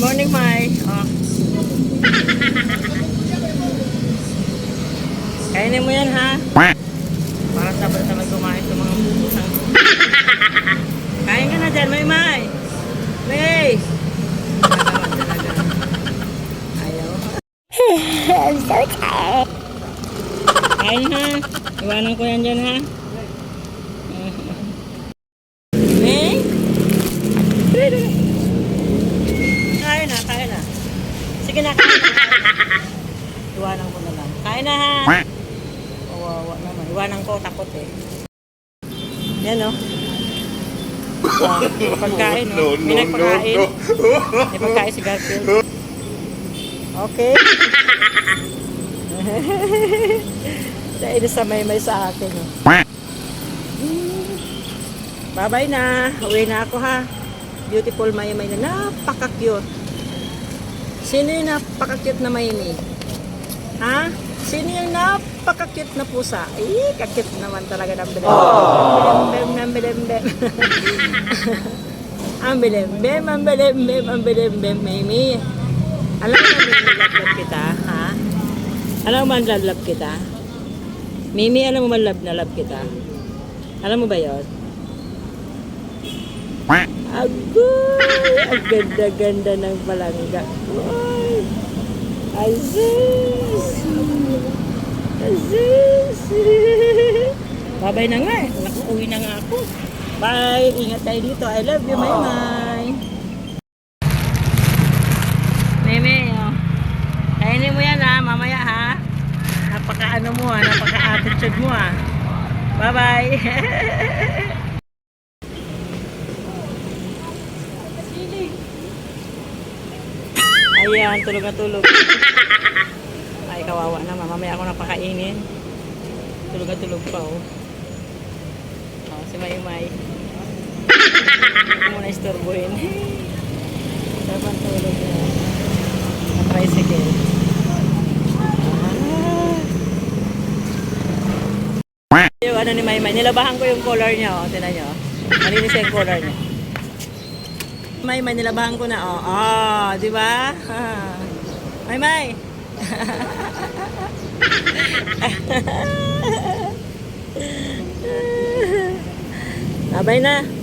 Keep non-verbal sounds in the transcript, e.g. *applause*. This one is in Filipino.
morning, Mai. Oh. Kainin mo yan, ha? Para sabay sabay kumain sa mga pusang. Kain ka na dyan, May May. Ayaw. I'm so tired. Kain ha. Iwanan ko yan dyan ha. May? Kain na, kain na. Sige na, kain na. *laughs* Iwanan ko na lang. Kain na ha. Kawawa naman. Iwanan ko, takot eh. Yan o. Oh, *laughs* pagkain o. May nagpakain. May pagkain si Garfield. Okay. *laughs* Dahil sa may may sa akin. Oh. Bye-bye na. Uwi na ako ha. Beautiful Maymay na napaka-cute. Sino yung napaka-cute na Maymay? Ha? Sino yung napaka-cute na pusa? Ay, kakit naman talaga ng bilem. Bilem, bilem, bilem. Ang bilem, ang bilem, ang bilem, bem, Maymay. Alam mo na love kita, ha? Alam mo man love kita? Mimi, alam mo man love na love kita? Alam mo ba yon? Agoy! Ang ganda-ganda ng palangga. Ay! Aziz! Aziz! Babay na nga eh. Nakuuwi na nga ako. Bye! Ingat tayo dito. I love you, Maymay! Meme, oh. Kainin mo yan ha, mamaya ha. Napaka ano mo ha, napaka attitude mo ha. Bye-bye. *laughs* Ayan, tulog na tulog. *laughs* Ay, kawawa naman. Mamaya ako napakainin. Tulog na tulog pa oh. Oh, si Maymay. Hindi ko muna istorbohin. *laughs* Dapat tulog na. Ang tricycle. Ah. Yung ano ni Maymay, nilabahan ko yung color niya, oh. Tinan niyo. oh. Malinis yung color niya. Maymay, nilabahan ko na, oh. Ah, di ba? *laughs* Ah. Maymay. *laughs* Abay na.